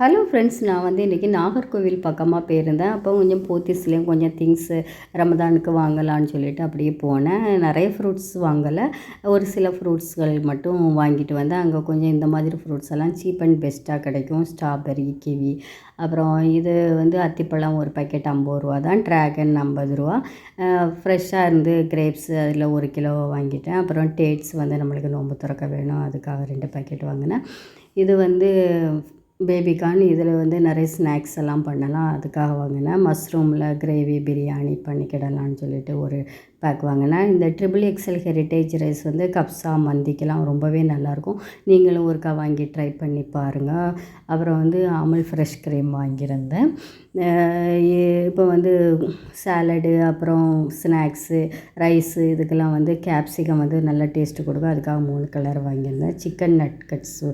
Hello friends நான் வந்து இன்றைக்கி நாகர்கோவில் பக்கமாக போயிருந்தேன். அப்போ கொஞ்சம் போத்தீஸ்லேயும் கொஞ்சம் திங்ஸு ரமதானுக்கு வாங்கலான்னு சொல்லிட்டு அப்படியே போனேன். நிறைய ஃப்ரூட்ஸ் வாங்கலை. ஒரு சில ஃப்ரூட்ஸ்கள் மட்டும் வாங்கிட்டு வந்தேன். அங்கே கொஞ்சம் இந்த மாதிரி ஃப்ரூட்ஸ் எல்லாம் சீப் அண்ட் பெஸ்ட்டாக கிடைக்கும். ஸ்ட்ராபெரி கிவி அப்புறம் இது வந்து அத்திப்பழம் ஒரு பாக்கெட் ஐம்பது ரூபா தான். ட்ராகன் ஐம்பது ரூபா. ஃப்ரெஷ்ஷாக இருந்து கிரேப்ஸ் அதில் ஒரு கிலோ வாங்கிட்டேன். அப்புறம் டேட்ஸ் வந்து நம்மளுக்கு நோம்பு திறக்க வேணும். அதுக்காக ரெண்டு பாக்கெட் வாங்கினேன். இது வந்து பேபிக்கான் இதில் வந்து நிறைய ஸ்நாக்ஸ் எல்லாம் பண்ணலாம். அதுக்காக வாங்கினேன் மஷ்ரூமில் கிரேவி பிரியாணி பண்ணிக்கிடலான்னு சொல்லிட்டு ஒரு பேக் வாங்கினா இந்த ட்ரிபிள் எக்ஸல் ஹெரிட்டேஜ் ரைஸ் வந்து கப்ஸா மந்திக்கெலாம் ரொம்பவே நல்லாயிருக்கும். நீங்களும் ஒருக்கா வாங்கி ட்ரை பண்ணி பாருங்கள் அப்புறம் வந்து அமுல் ஃப்ரெஷ் க்ரீம் வாங்கியிருந்தேன். இப்போ வந்து சாலடு அப்புறம் ஸ்நாக்ஸு ரைஸு இதுக்கெல்லாம் வந்து கேப்சிகம் வந்து நல்லா டேஸ்ட்டு கொடுக்கும். அதுக்காக மூணு கலர் வாங்கியிருந்தேன். சிக்கன் நட் கட்ஸு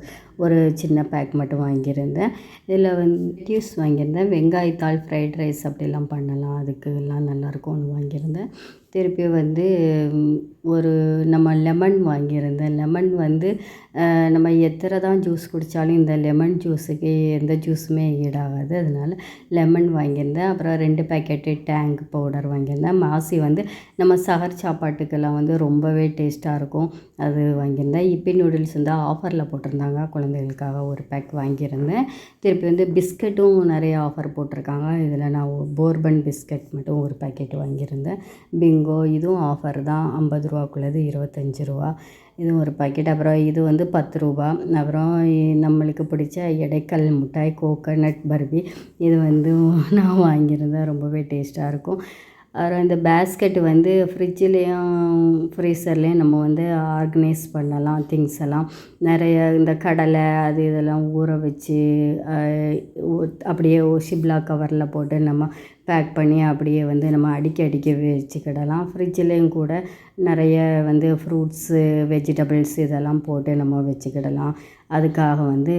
ஒரு சின்ன பேக் மட்டும் வாங்கியிருந்தேன். இதில் வந்து டியூஸ் வாங்கியிருந்தேன். வெங்காயத்தாள் ஃப்ரைட் ரைஸ் அப்படிலாம் பண்ணலாம். அதுக்கு எல்லாம் நல்லாயிருக்கும்னு வாங்கியிருந்தேன். திருப்பி வந்து ஒரு நம்ம லெமன் வாங்கியிருந்தேன். லெமன் வந்து நம்ம எத்தனை தான் ஜூஸ் குடித்தாலும் இந்த லெமன் ஜூஸுக்கு எந்த ஜூஸுமே ஈடாகாது. அதனால் லெமன் வாங்கியிருந்தேன். அப்புறம் ரெண்டு பேக்கெட்டு டேங்க் பவுடர் வாங்கியிருந்தேன். மாசி வந்து நம்ம சகர் சாப்பாட்டுக்கெல்லாம் வந்து ரொம்பவே டேஸ்ட்டாக இருக்கும். அது வாங்கியிருந்தேன். இப்பி நூடுல்ஸ் வந்து ஆஃபரில் போட்டிருந்தாங்க. குழந்தைகளுக்காக ஒரு பேக் வாங்கியிருந்தேன். திருப்பி வந்து பிஸ்கட்டும் நிறைய ஆஃபர் போட்டிருக்காங்க. இதில் நான் போர்பன் பிஸ்கட் மட்டும் ஒரு பேக்கெட் வாங்கியிருந்தேன். பிங்கோ இதுவும் ஆஃபர் தான். ஐம்பது ரூபாக்குள்ளது இருபத்தஞ்சி ரூபா. இது ஒரு பாக்கெட் அப்புறம் இது வந்து பத்து ரூபா. அப்புறம் நம்மளுக்கு பிடிச்ச எடைக்கல் மிட்டாய் கோகோனட் பர்பி. இது வந்து நான் வாங்கியிருந்தேன் ரொம்பவே டேஸ்ட்டாக இருக்கும். அப்புறம் இந்த பேஸ்கெட் வந்து ஃப்ரிட்ஜ்லேயும் ஃப்ரீசர்லேயும் நம்ம வந்து ஆர்கனைஸ் பண்ணலாம் திங்ஸ் எல்லாம். நிறைய இந்த கடலை அது இதெல்லாம் ஊற வச்சு அப்படியே ஷிப்லா கவரில் போட்டு நம்ம பேக் பண்ணி அப்படியே வந்து நம்ம அடிக்க அடிக்க வச்சுக்கிடலாம். ஃப்ரிட்ஜ்லேயும் கூட நிறைய வந்து ஃப்ரூட்ஸு வெஜிடபிள்ஸ் இதெல்லாம் போட்டு நம்ம வச்சுக்கிடலாம். அதுக்காக வந்து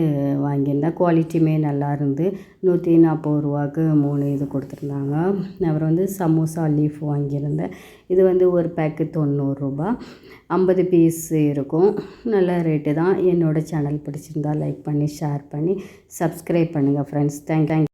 வாங்கியிருந்தேன் குவாலிட்டியுமே நல்லா இருந்து நூற்றி நாற்பது ரூபாய்க்கு மூணு இது கொடுத்துருந்தாங்க. அப்புறம் வந்து சமோசா லீஃப் வாங்கியிருந்தேன். இது வந்து ஒரு பேக்கு தொண்ணூறுரூபா ஐம்பது பீஸ் இருக்கும். நல்ல ரேட்டு தான். என்னோடய சேனல் பிடிச்சிருந்தா லைக் பண்ணி ஷேர் பண்ணி சப்ஸ்கிரைப் பண்ணுங்கள் ஃப்ரெண்ட்ஸ் தேங்க் தேங்க்